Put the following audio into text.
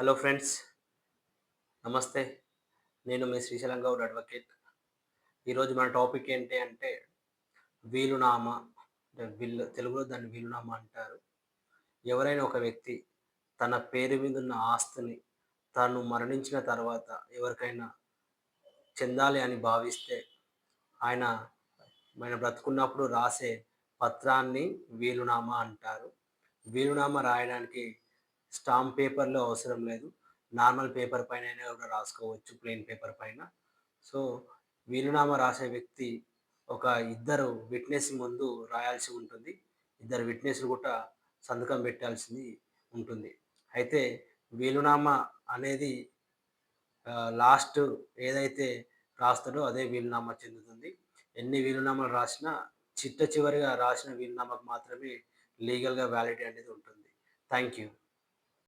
Hello friends నమస్తే. నేను మీ Srisailam Goud advocate ఈరోజు మన టాపిక్ ఏంటి అంటే వీలునామా అంటే విల్ తెలుగులో దాన్ని వీలునామా అంటారు. ఎవరైనా ఒక వ్యక్తి తన పేరు మీద ఉన్న ఆస్తిని తను మరణించిన తర్వాత ఎవరికైనా చెందాలి అని భావిస్తే ఆయన ఆయన బ్రతుకున్నప్పుడు రాసే పత్రాన్ని వీలునామా అంటారు. వీలునామా రాయడానికి స్టాంప్ పేపర్లో అవసరం లేదు. నార్మల్ పేపర్ పైన కూడా రాసుకోవచ్చు ప్లెయిన్ పేపర్ పైన. సో వీలునామా రాసే వ్యక్తి ఒక ఇద్దరు విట్నెస్ ముందు రాయాల్సి ఉంటుంది. ఇద్దరు విట్నెస్లు కూడా సంతకం పెట్టాల్సింది ఉంటుంది. అయితే వీలునామా అనేది లాస్ట్ ఏదైతే రాస్తాడో అదే వీలునామా చెందుతుంది. ఎన్ని వీలునామాలు రాసినా చిట్ట చివరిగా రాసిన వీలునామాకు మాత్రమే లీగల్గా వ్యాలిటీ అనేది ఉంటుంది. Thank you